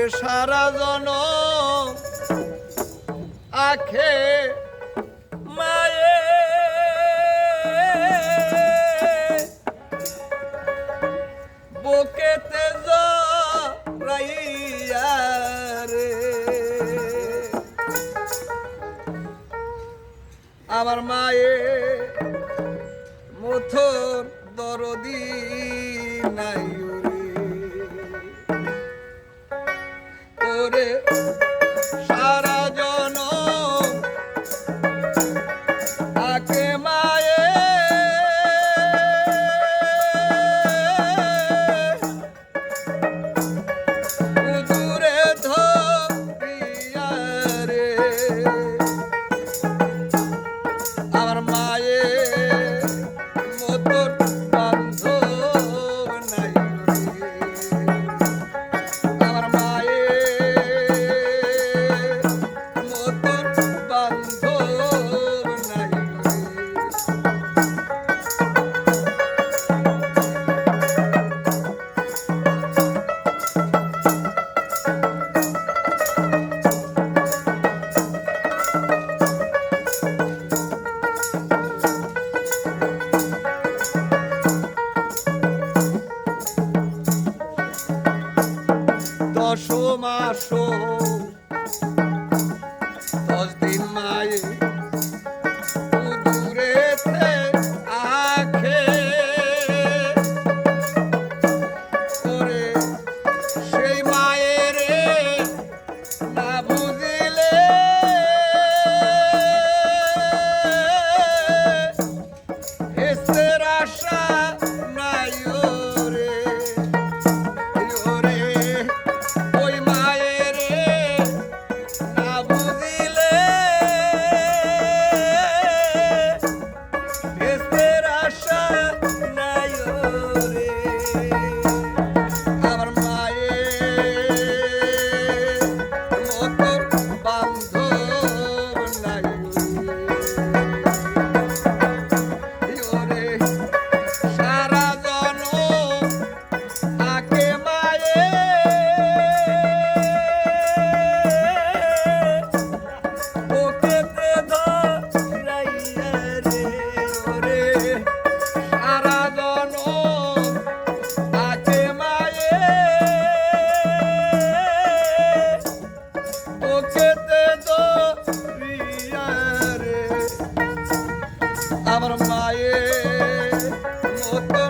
মোরে সারা জন আখে মায়ে। বুকেতে যাইয়া রে। আমার মায়ে মুথুর দরদি নাই cachorro. Oh.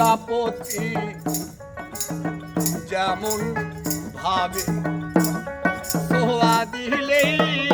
প্রজাপতি যেমন ভাবে সোয়া দিলেই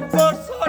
God.